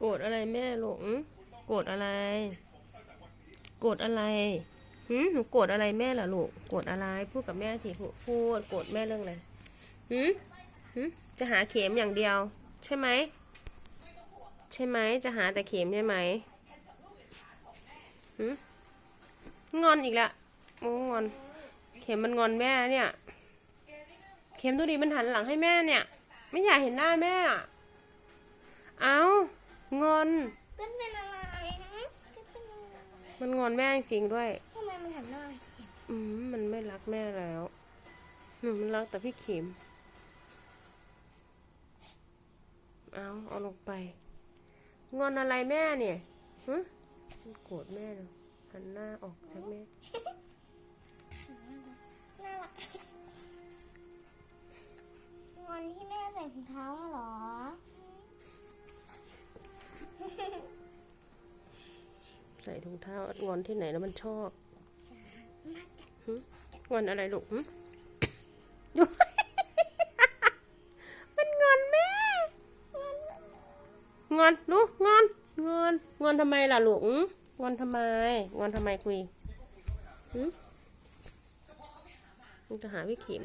โกรธอะไรแม่ลูกโกรธอะไร โกรธอะไรหืมหนูโกรธอะไรแม่ล่ะลูกโกรธอะไร พูดกับแม่สิพูดโกรธแม่เรื่องอะไรหืมหืมจะหาเข็มอย่างเดียว ใช่ไหมใช่ไหมจะหาแต่เข็มใช่ไหมหืมงอนอีกละโอ้งอน เข็มมันงอนแม่เนี่ย เข็มดูดิมันหันหลังให้แม่เนี่ย ไม่อยากเห็นหน้าแม่อะ งอนก็เป็นอะไรนะก็เป็นอะไรมันงอนแม่จริงด้วยทำไมมันหันหน้าเขียนอืมมันไม่รักแม่แล้วหนูมันรักแต่พี่เข็มเอาเอาลงไป งอนอะไรแม่เนี่ยฮะมันโกรธแม่เนาะหันหน้าออกจากแม่น่ารักวันที่แม่ใส่ถุงเท้าอะเหรอ ใส่ถุงเท้างอนที่ไหนแล้วมันชอบมาจากหึงอนอะไรลูกหึอยู่มันงอนแม่ งอนลูกงอน งอน งอนทำไมล่ะลูกหึงอนทำไม งอนทำไมคุยหึมันจะหาพี่เข็ม